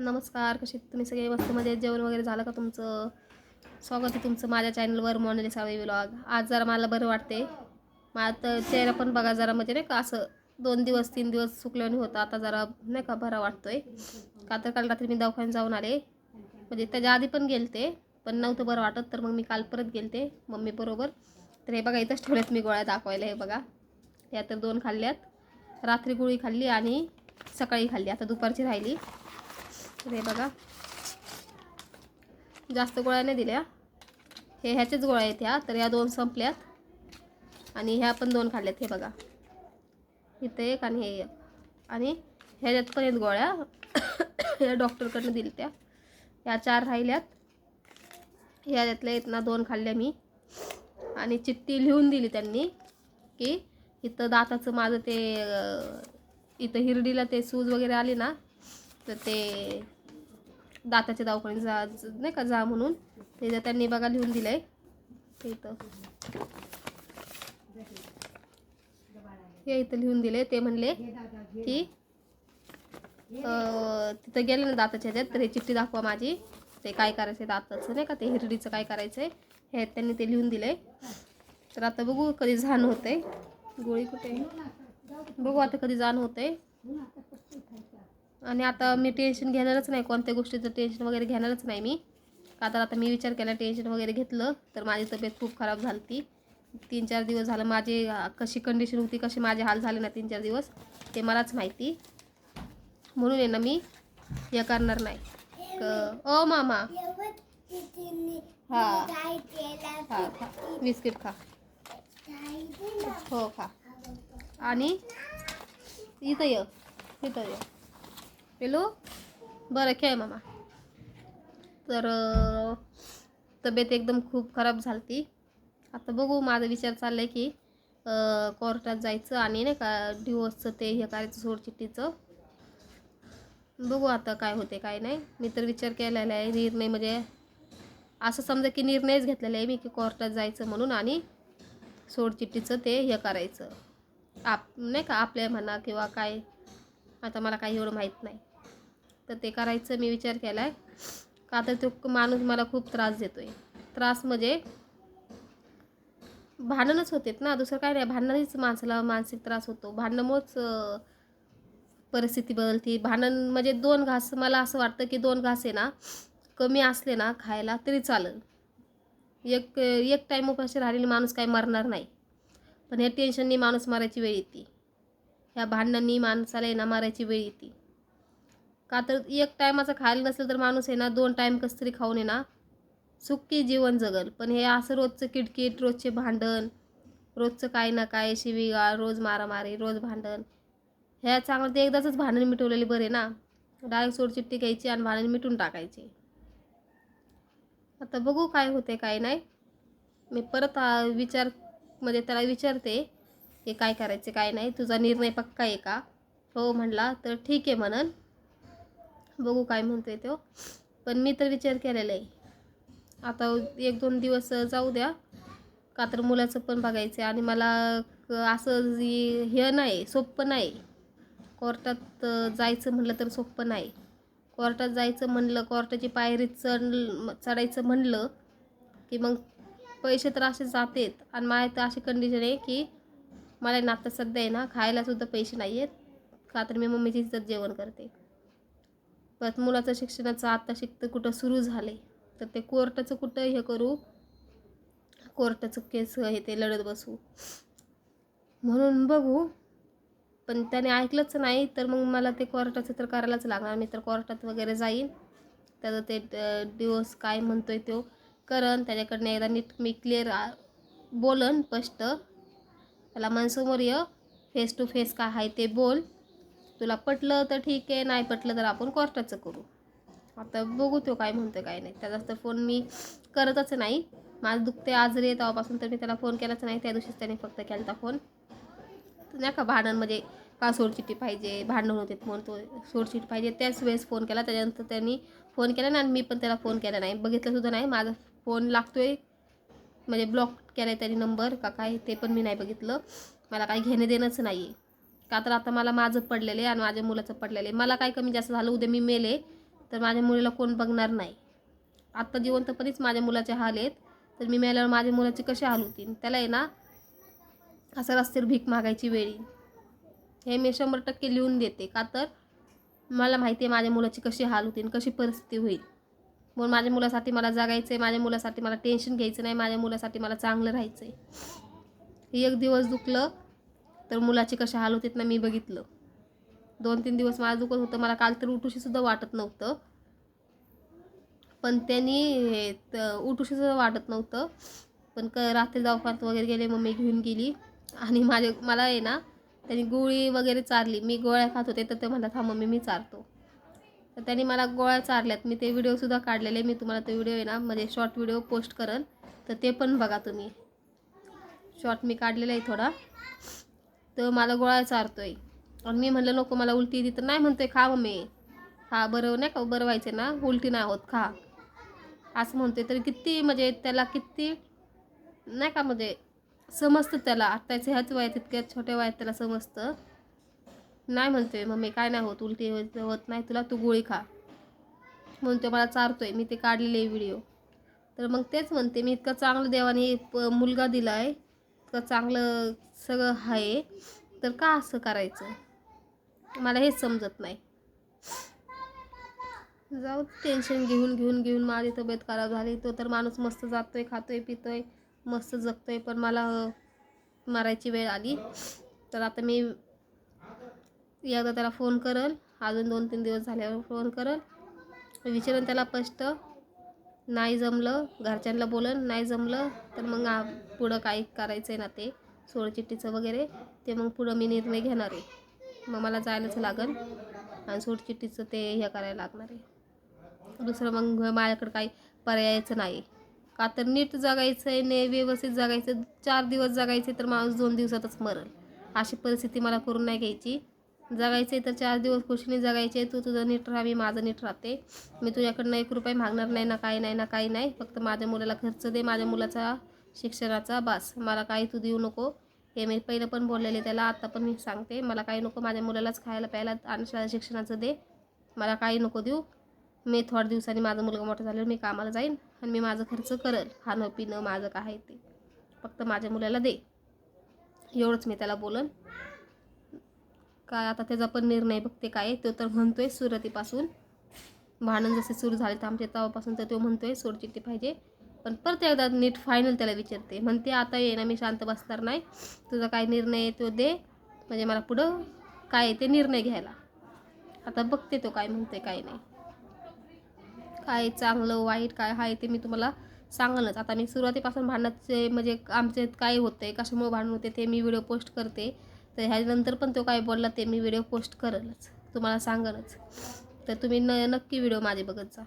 नमस्कार कसे तुम्ही सगळे? वस्तूमध्ये जेवण वगैरे झालं का तुमचं? स्वागत आहे तुमचं माझ्या चॅनलवर मोनाली सावळी व्लॉग आज जरा मला बरं वाटते मला तर चेहरा पण बघा जरा म्हणजे नाही का असं दोन दिवस तीन दिवस सुकल्याने होतं. आता जरा नाही का बरा वाटतोय. का तर काल रात्री मी दवाखान्यात जाऊन आले. म्हणजे त्याच्या आधी पण गेलते पण नव्हतं बरं वाटत. तर मग मी काल परत गेलते मम्मीबरोबर तर हे बघा इथंच ठेवल्यात मी गोळ्या दाखवायला हे बघा. या तर दोन खाल्ल्यात. रात्री गोळी खाल्ली आणि सकाळी खाल्ली. आता दुपारची राहिली. तर हे बघा. जास्त गोळ्या नाही दिल्या. हे ह्याच्याच गोळ्या आहेत ह्या तर या दोन संपल्यात. आणि ह्या पण दोन खाल्ल्यात हे बघा. इथं एक आणि हे एक. आणि ह्याच्यात पण आहेत गोळ्या. ह्या डॉक्टरकडनं दिल्या त्या ह्या चार राहिल्यात. ह्याच्यातल्या आहेत ना दोन खाल्ल्या मी. आणि चिठ्ठी लिहून दिली त्यांनी की इथं दाताचं माझं ते इथं हिरडीला ते सूज वगैरे आली ना तर ते दाताच्या दवाखाने जा नाही का जा म्हणून. ते जर त्यांनी बघा लिहून दिलं आहे ते इथं. हे इथं लिहून दिले ते म्हणले की तिथं गेले ना दाताच्या ह्याच्यात तर हे चिठ्ठी दाखवा माझी. ते काय करायचं दाताचं नाही का ते हिरडीचं काय करायचं आहे हे त्यांनी ते लिहून दिलं आहे तर आता बघू कधी झाण आहे गोळी कुठे बघू आता कधी जाण आहे आणि आता मी टेन्शन घेणारच नाही. कोणत्या गोष्टीचं टेन्शन वगैरे घेणारच नाही मी. का तर आता मी विचार केला टेन्शन वगैरे घेतलं तर माझी तब्येत खूप खराब झाली ती तीन चार दिवस झालं माझे कशी कंडिशन होती कसे माझे हाल झाले ना तीन चार दिवस ते मलाच माहिती. म्हणून आहे ना मी हे करणार नाही. ओ मामा. हां. हां खा. बिस्किट खा. हो खा. आणि इथं ये. इथं ये. हॅलो? बरं खेळ मामा. तर तब्येत एकदम खूप खराब झाली आता बघू माझा विचार चालला आहे की कोर्टात जायचं आणि नाही का डिवोर्सचं ते हे करायचं सोडचिठ्ठीचं. बघू आता काय होते काय नाही. मी तर विचार केलेला आहे निर्णय म्हणजे असं समजा की निर्णयच घेतलेला आहे मी की कोर्टात जायचं म्हणून आणि सोडचिठ्ठीचं ते हे करायचं. आप नाही का आपल्या म्हणा किंवा काय. आता मला काही एवढं माहीत नाही. तर ते करायचं मी विचार केला आहे का तर तो माणूस मला खूप त्रास देतो आहे त्रास म्हणजे भांडणच होतेत ना. दुसरं काय नाही. भांडणानेच माणसाला मानसिक त्रास होतो. भांडणामुळंच परिस्थिती बदलते. भांडण म्हणजे दोन घास. मला असं वाटतं की दोन घास आहे ना कमी असले ना खायला तरी चालेल. एक एक टाईम उपाशी राहिलेली माणूस काही मरणार नाही. पण ह्या टेन्शननी माणूस मारायची वेळ येते. ह्या भांडणांनी माणसाला ना मारायची वेळ येते. का तर एक टायमाचं खायला नसेल तर माणूस आहे ना दोन टाईम कसं तरी खाऊन आहे ना सुखी जीवन जगल. पण हे असं रोजचं किटकिट रोजचे भांडण रोजचं काय ना काय शिवीगाळ रोज मारामारी रोज भांडण. ह्या चांगलं ते एकदाच भांडण मिटवलेले बरे ना. डायरेक्ट सोडचिट्टी घ्यायची आणि भांडण मिटून टाकायची. आता बघू काय होते काय नाही. मी परत विचार म्हणजे त्याला विचारते की काय करायचे काय नाही. तुझा निर्णय पक्का आहे का? हो म्हणला तर ठीक आहे म्हणन. बघू काय म्हणतोय तो. पण मी तर विचार केलेला आहे. आता एक दोन दिवस जाऊ द्या. का तर मुलाचं पण बघायचं आहे आणि मला असं हे नाही सोपं नाही. कोर्टात जायचं म्हणलं तर सोपं नाही. कोर्टात जायचं म्हणलं कोर्टाची पायरी चढ चढायचं म्हणलं की मग पैसे तर असे जातेत. आणि माझ्या तर अशी कंडिशन आहे की मला ना आता सध्या आहे ना खायलासुद्धा पैसे नाही आहेत. का तर मी मम्मीची इज्जत जेवण करते. परत मुलाचं शिक्षणाचं आता शिकतं कुठं सुरू झालं तर ते कोर्टाचं कुठं हे करू? कोर्टाचं केस हे ते लढत बसू म्हणून बघू. पण त्याने ऐकलंच नाही तर मग मला ते कोर्टाचं तर करायलाच लागणार. मी तर कोर्टात वगैरे जाईन. त्याचं ते डिवोर्स काय म्हणतोय तो. करन त्याच्याकडनं एकदा नीट मी क्लिअर बोलन स्पष्ट. त्याला मनसमोर ये फेस टू फेस काय आहे ते बोल. तुला पटलं तर ठीक आहे नाही पटलं तर आपण कोर्टाचं करू. आता बघू तो काय म्हणतो काय नाही. त्याचा तर फोन मी करतच नाही. माझं दुखते आजरी आहे तेव्हापासून तर मी त्याला फोन केलाच नाही. त्या दिवशीच त्याने फक्त केला होता फोन नाही का भांडण म्हणजे का सोडचिठ्ठी पाहिजे भांडण होते म्हणून तो सोडचिठ्ठी पाहिजे. त्याच वेळेस फोन केला त्याच्यानंतर त्यांनी फोन केला नाही आणि मी पण त्याला फोन केला नाही. बघितलंसुद्धा नाही माझा फोन लागतो आहे म्हणजे ब्लॉक केला आहे त्यांनी नंबर का काय ते पण मी नाही बघितलं. मला काही घेणं देणंच नाही आहे का तर आता मला माझं पडलेलं आहे आणि माझ्या मुलाचं पडलेलं आहे. मला काय कमी जास्त झालं उद्या मी मेले तर माझ्या मुलीला कोण बघणार नाही. आत्ता जिवंतपणीच माझ्या मुलाचे हाल आहेत तर मी मेल्यावर माझ्या मुलाचे कसे हाल होतील? त्याला आहे ना असं रस्त्यावर भीक मागायची वेळी हे मी शंभर टक्के लिहून देते. का तर मला माहिती आहे माझ्या मुलाची कशी हाल होतील कशी परिस्थिती होईल. म्हणून माझ्या मुलासाठी मला जगायचं आहे माझ्या मुलासाठी मला टेन्शन घ्यायचं नाही माझ्या मुलासाठी मला चांगलं राहायचं आहे एक दिवस दुखलं तर मुलाचे कशी हाल होतात ना मी बघितलं. दोन तीन दिवस मला दुखत होतं. मला काल तर उठूशीसुद्धा वाटत नव्हतं. पण त्यांनी त- उठूशीसुद्धा वाटत नव्हतं. पण क रात्री दवाखान्यात वगैरे गेले मम्मी घेऊन गेली. आणि माझे मला आहे ना त्यांनी गोळी वगैरे चारली. मी गोळ्या खात होते तर ते म्हणतात हा मम्मी मी चारतो. तर त्यांनी मला गोळ्या चारल्यात. मी ते व्हिडिओसुद्धा काढलेले. मी तुम्हाला ते व्हिडिओ आहे ना म्हणजे शॉर्ट व्हिडिओ पोस्ट करेन. तर ते पण बघा तुम्ही. शॉर्ट मी काढलेला आहे थोडा. तर मला गोळा चारतोय. आणि मी म्हणलं नको मला उलटी येते तर नाही म्हणतोय खा मम्मी. हा बरं नाही का बरं व्हायचं ना उलटी नाही होत खा. असं म्हणतोय. तर किती म्हणजे त्याला किती नाही का म्हणजे समजतं त्याला. आत्ताच्या ह्याच वयात इतक्या छोट्या वयात त्याला समजतं. नाही म्हणतोय मम्मी काय नाही होत उलटी होत नाही तुला तू गोळी खा. म्हणून मला चारतोय मी ते काढलेले व्हिडिओ. तर मग तेच म्हणते मी इतका चांगलं देवाने मुलगा दिला आहे इतकं चांगलं सगळं आहे. तर का असं करायचं? मला हेच समजत नाही. जाऊ टेन्शन घेऊन घेऊन घेऊन माझी तब्येत खराब झाली. तो तर माणूस मस्त जातोय खातोय पितोय मस्त जगतोय. पण मला मारायची वेळ आली. तर आता मी एकदा त्याला फोन करल. अजून दोन तीन दिवस झाल्यावर फोन करल. विचारून त्याला स्पष्ट. नाही जमलं घरच्यांना बोलन नाही जमलं तर मग पुढं काय करायचं आहे ना ते सोडचिठ्ठीचं वगैरे ते मग पुढं मी निर्णय घेणार आहे. मग मला जायलाच लागन आणि सोडचिठ्ठीचं ते हे करायला लागणार आहे. दुसरं मग माझ्याकडं काही पर्यायचं नाही. का तर नीट जगायचं आहे ने व्यवस्थित जगायचं चार दिवस जगायचे तर माणूस दोन दिवसातच मरल. अशी परिस्थिती मला करून नाही घ्यायची. जगायचे तर चार दिवस खुशीने जगायचे तू तुझं नीट राहा मी माझं नीट राहते. मी तुझ्याकडनं एक रुपये मागणार नाही ना काही नाही ना काही नाही. फक्त माझ्या मुलाला खर्च दे माझ्या मुलाचा शिक्षणाचा बास. मला काही तू देऊ नको. हे मी पहिलं पण बोललेले त्याला आत्ता पण मी सांगते. मला काही नको माझ्या मुलालाच खायला प्यायला आणि शाळा शिक्षणाचं दे. मला काही नको देऊ. मी थोड्या दिवसांनी माझा मुलगा मोठा झाल्यावर मी कामाला जाईन आणि मी माझं खर्च करेल. खाणं पिणं माझं काय ते. फक्त माझ्या मुलाला दे. एवढंच मी त्याला बोलन. काय आता त्याचा पण निर्णय बघते काय तो तर म्हणतोय सुरुवातीपासून भांडण जसे सुरू झाले तर आमच्या तवापासून तर तो म्हणतोय सोडचिट्टी पाहिजे. पण परत एकदा नीट फायनल त्याला विचारते. म्हणते आता ये ना मी शांत बसणार नाही. तुझा काय निर्णय आहे तो दे. म्हणजे मला पुढं काय आहे ते निर्णय घ्यायला. आता बघते तो काय म्हणते काय नाही. काय चांगलं वाईट काय आहे ते मी तुम्हाला सांगलच. आता मी सुरुवातीपासून भांडणाचे म्हणजे आमचे काय होते कशामुळे भांडण होते ते मी व्हिडिओ पोस्ट करते. तर ह्याच्यानंतर पण तो काय बोलला ते मी व्हिडिओ पोस्ट करेलच. तुम्हाला सांगलच तर तुम्ही न नक्की व्हिडिओ माझे बघत जा.